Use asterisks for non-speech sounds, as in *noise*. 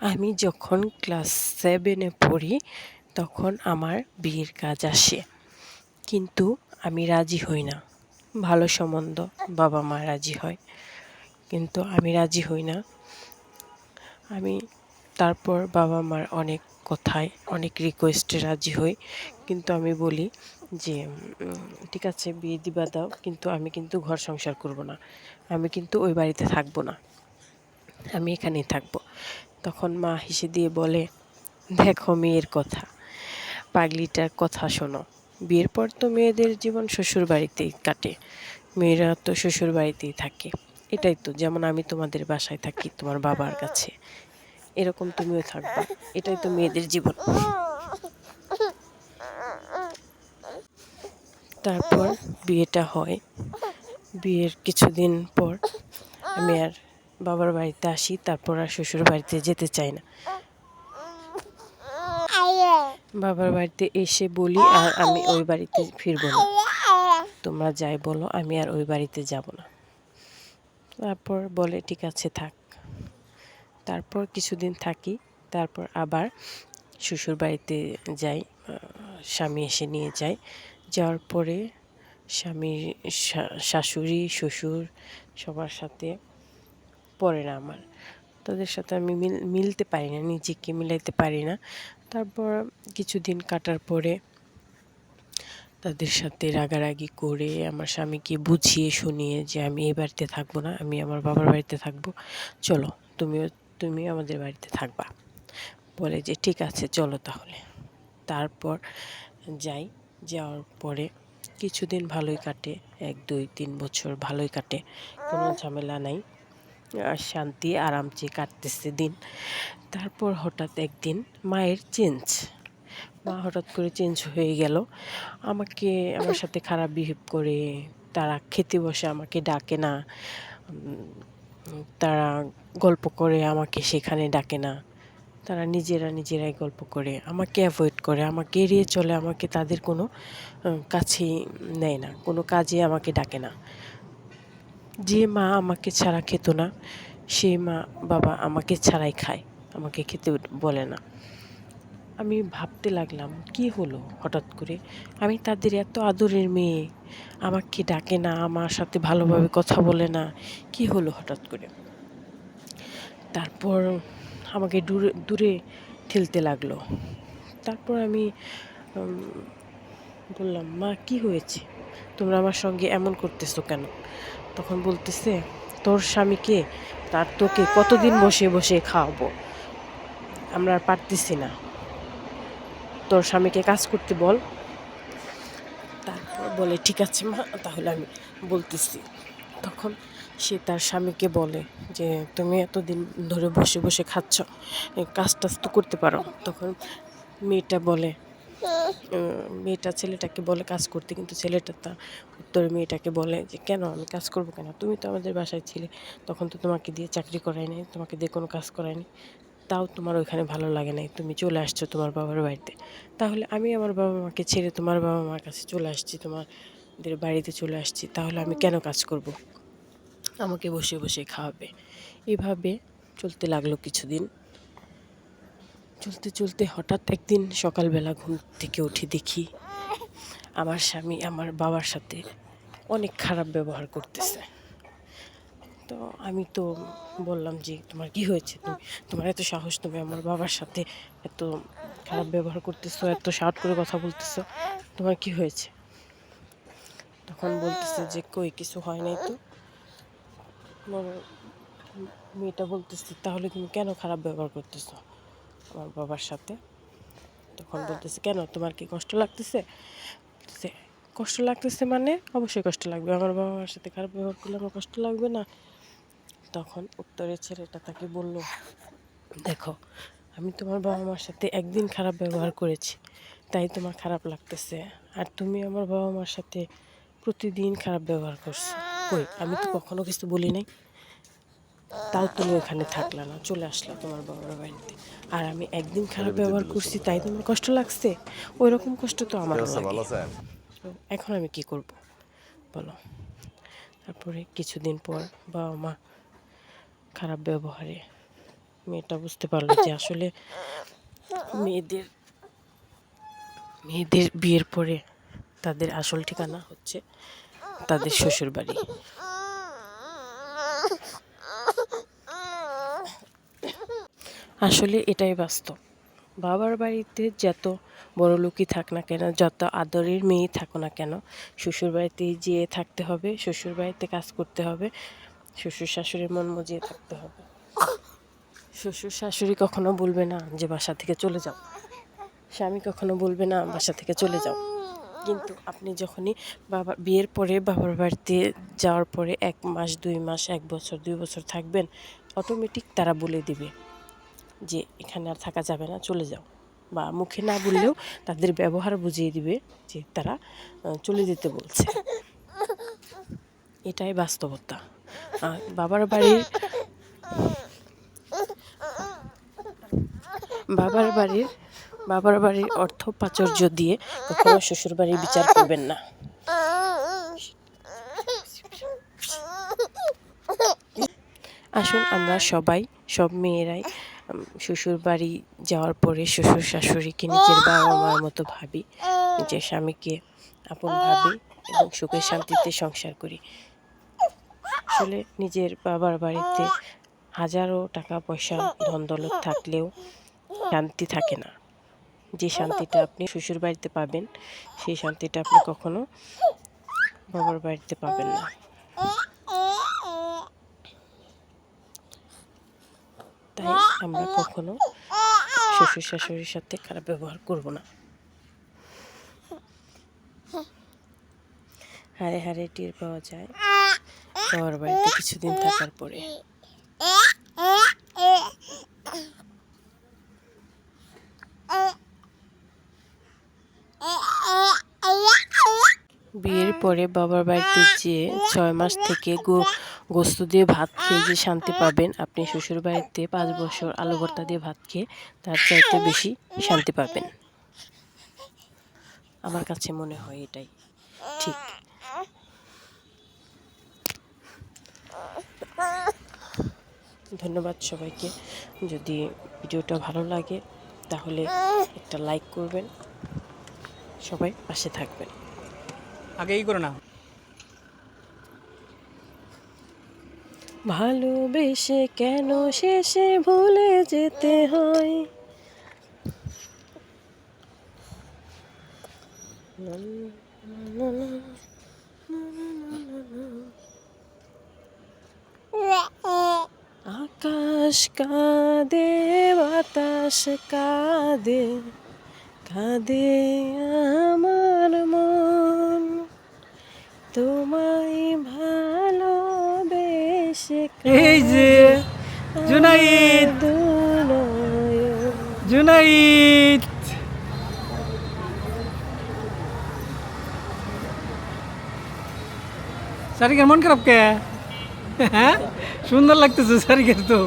আমি যখন ক্লাস সেভেনে পড়ি, তখন আমার বিয়ের কাজ আসে। কিন্তু আমি রাজি হই না। ভালো সম্বন্ধ, বাবা মা রাজি হয়। কিন্তু আমি রাজি হই না। আমি তারপর বাবা মার অনেক কথায়, অনেক রিকোয়েস্টে রাজি হই। কিন্তু আমি বলি যে ঠিক আছে, বিয়ে দিবা দাও, কিন্তু আমি কিন্তু ঘর সংসার করব না। আমি কিন্তু ওই বাড়িতে থাকব না। আমি এখানেই থাকব। তখন মা হেসে দিয়ে বলে, দেখো মেয়ের কথা। পাগলিটার কথা শোনো। বিয়ের পর তো মেয়েদের জীবন শ্বশুর বাড়িতেই কাটে। মেয়েরা তো শ্বশুর বাড়িতেই থাকে। এটাই তো, যেমন আমি তোমাদের বাসায় থাকি, তোমার বাবার কাছে। এরকম তুমিও থাকবা। এটাই তো মেয়েদের জীবন। তারপর বিয়েটা হয়। বিয়ের কিছুদিন পর আমি আর বাবার বাড়িতে আসি তারপর আর শ্বশুর বাড়িতে যেতে চাই না। বাবার বাড়িতে এসে বলি আর আমি ওই বাড়িতে ফিরবো না। তোমরা যাই বলো আমি আর ওই বাড়িতে যাব না। তারপর বলে ঠিক আছে থাক। তারপর কিছুদিন থাকি তারপর আবার শ্বশুর বাড়িতে যাই স্বামী এসে নিয়ে যায় যাওয়ার পরে স্বামীর শাশুড়ি শ্বশুর সবার সাথে পড়ে না আমার। তাদের সাথে আমি মিল, মিলতে পারি না, নিজেকে মিলাইতে পারি না। তারপর কিছুদিন কাটার পরে তাদের সাথে রাগারাগি করে আমার স্বামীকে বুঝিয়ে শুনিয়ে যে আমি এই বাড়িতে থাকব না, আমি আমার বাবার বাড়িতে থাকব। চলো, তুমিও, তুমি আমাদের বাড়িতে থাকবা। বলে যে, ঠিক আছে, চলো তাহলে। তারপর যাই, যাওয়ার পরে কিছুদিন ভালোই কাটে, এক, দুই, তিন বছর ভালোই কাটে, কোনো ঝামেলা নাই। শান্তি, আরামচে কাটতেছে দিন। তারপর হঠাৎ একদিন মায়ের চেঞ্জ। মা হঠাৎ করে চেঞ্জ হয়ে গেল। আমাকে, আমার সাথে খারাপ বিহেভ করে, তারা খেতে বসে আমাকে ডাকে না। তারা গল্প করে, আমাকে সেখানে ডাকে না। তারা নিজেরা নিজেরাই গল্প করে, আমাকে অ্যাভয়েড করে, আমাকে এড়িয়ে চলে, আমাকে তাদের কোনো কাছেই নেয় না, কোনো কাজে আমাকে ডাকে না। যে মা আমাকে ছাড়া খেত না সেই মা বাবা আমাকে ছাড়াই খায় আমাকে খেতে বলে না। আমি ভাবতে লাগলাম কি হলো হঠাৎ করে? আমি তাদের এত আদরের মেয়ে আমাকে ডাকে না আমার সাথে ভালোভাবে কথা বলে না কি হলো হঠাৎ করে? তারপর আমাকে দূরে দূরে ঠেলতে লাগল। তারপর আমি বললাম মা কি হয়েছে? তোমরা আমার সঙ্গে এমন করতেছো কেন? তখন বলতেছে, তোর স্বামীকে তার তোকে কতদিন বসে বসে খাওয়াবো? আমরা আর পারতেছি না। তোর স্বামীকে কাজ করতে বল। তারপর বলে, ঠিক আছে মা, তাহলে আমি বলতেছি। তখন সে তার স্বামীকে বলে যে, তুমি এতদিন ধরে বসে বসে খাচ্ছ কাজ টাজ তো করতে পারো। তখন মেয়েটা বলে মেয়েটা ছেলেটাকে বলে কাজ করতে, কিন্তু ছেলেটা তার উত্তরে মেয়েটাকে বলে যে, কেন? আমি কাজ করব কেন? তুমি তো আমাদের বাসায় ছিলে। তখন তো তোমাকে দিয়ে চাকরি করাই নাই তোমাকে দিয়ে কোনো কাজ করায়নি। তাও তোমার ওইখানে ভালো লাগে নাই। তুমি চলে আসছো তোমার বাবার বাড়িতে। তাহলে আমি আমার বাবা মাকে ছেড়ে তোমার বাবা মার কাছে চলে আসছি, তোমাদের বাড়িতে চলে আসছি। তাহলে আমি কেন কাজ করব? আমাকে বসে বসে খাওয়াবে। এভাবে চলতে লাগল কিছুদিন। চলতে চলতে হঠাৎ একদিন সকালবেলা ঘুম থেকে উঠে দেখি আমার স্বামী আমার বাবার সাথে অনেক খারাপ ব্যবহার করতেছে। তো আমি তো বললাম যে, তোমার কি হয়েছে? তুমি, তোমার এত সাহস, তুমি আমার বাবার সাথে এত খারাপ ব্যবহার করতেছো, এত শার্ট করে কথা বলতেছো, তোমার কি হয়েছে? তখন বলতেছে যে, কই, কিছু হয় নাই তো? মেয়েটা বলতেছে, তাহলে তুমি কেন খারাপ ব্যবহার করতেছো? আমার বাবার সাথে। তখন বলতেছে, কেন, তোমার কি কষ্ট লাগতেছে? কষ্ট লাগতেছে মানে? অবশ্যই কষ্ট লাগবে। আমার বাবা সাথে খারাপ ব্যবহার করলে আমার কষ্ট লাগবে না। তখন উত্তরের ছেলেটা তাকে বলল, দেখো, আমি তোমার বাবা মার সাথে একদিন খারাপ ব্যবহার করেছি, তাই তোমার খারাপ লাগতেছে। আর তুমি আমার বাবা মার সাথে প্রতিদিন খারাপ ব্যবহার করছ। কই, আমি তো কখনো কিছু বলি নাই। তাও তুমি ওখানে থাকলে না চলে আসলে তোমার বাবার বাড়িতে। আর আমি একদিন খারাপ ব্যবহার করছি তাই তোমার কষ্ট লাগছে? ওই রকম কষ্ট তো তো এখন আমি কি করব? বলো। তারপরে কিছুদিন পর বাবা মা খারাপ ব্যবহারে মেয়েটা বুঝতে পারল যে আসলে মেয়েদের মেয়েদের বিয়ের পরে তাদের আসল ঠিকানা হচ্ছে তাদের শ্বশুর বাড়ি আসলে এটাই বাস্তব। বাবার বাড়িতে যত বড় লোকই থাক না কেন, যত আদরের মেয়ে থাকো না কেন, শ্বশুর বাড়িতে যেয়ে থাকতে হবে, শ্বশুর বাড়িতে কাজ করতে হবে, শ্বশুর শাশুড়ির মন মজিয়ে থাকতে হবে। শ্বশুর শাশুড়ি কখনো বলবে না যে বাসা থেকে চলে যাও। স্বামী কখনো বলবে না বাসা থেকে চলে যাও। কিন্তু আপনি যখনই বাবা, বিয়ের পরে বাবার বাড়িতে যাওয়ার পরে এক মাস, দুই মাস, এক বছর, দুই বছর থাকবেন অটোমেটিক তারা বলে দিবে। যে এখানে আর থাকা যাবে না চলে যাও। বা মুখে না বললেও *laughs* তাদের ব্যবহার বুঝিয়ে দিবে যে তারা চলে যেতে বলছে। এটাই বাস্তবতা। বাবার বাড়ির বাবার বাড়ির বাবার বাড়ির অর্থ প্রাচুর্য দিয়ে কখনো শ্বশুর বাড়ির বিচার করবেন না। আসুন আমরা সবাই সব মেয়েরাই শ্বশুর বাড়ি যাওয়ার পরে শ্বশুর শাশুড়িকে নিজের বাবা মার মতো ভাবি নিজের স্বামীকে আপন ভাবি এবং সুখে শান্তিতে সংসার করি। আসলে নিজের বাবার বাড়িতে হাজারো টাকা পয়সা ধন দৌলত থাকলেও শান্তি থাকে না। যে শান্তিটা আপনি শ্বশুর বাড়িতে পাবেন সেই শান্তিটা আপনি কখনো বাবার বাড়িতে পাবেন না তাই আমরা কখনো শ্বশুর শাশুড়ির সাথে খারাপ ব্যবহার করব না। হারে হারে টের পাওয়া যায়। বাবার বাড়িতে কিছুদিন থাকার পরে। বিয়ের পরে বাবার বাড়িতে যেয়ে ছয় মাস থেকে গো গোস্ত দিয়ে ভাত খেয়ে যে শান্তি পাবেন, আপনি শ্বশুর বাড়িতে পাঁচ বছর আলু ভর্তা দিয়ে ভাত খেয়ে তার চাইতে বেশি শান্তি পাবেন। আমার কাছে মনে হয় এটাই, ঠিক। ধন্যবাদ সবাইকে। যদি ভিডিওটা ভালো লাগে, তাহলে একটা লাইক করবেন। সবাই পাশে থাকবেন। আগেই করো না। ভালোবেসে কেন শেষে ভুলে যেতে হয়? আকাশ কাঁদে, বাতাস কাঁদে কাঁদে আমার মন। তোমায় ভালোবেসে এই যে জুনাইদ। জুনাইদ। সারিকার মন খারাপ কে? হ্যাঁ? সুন্দর লাগতেছে সারিকার তো।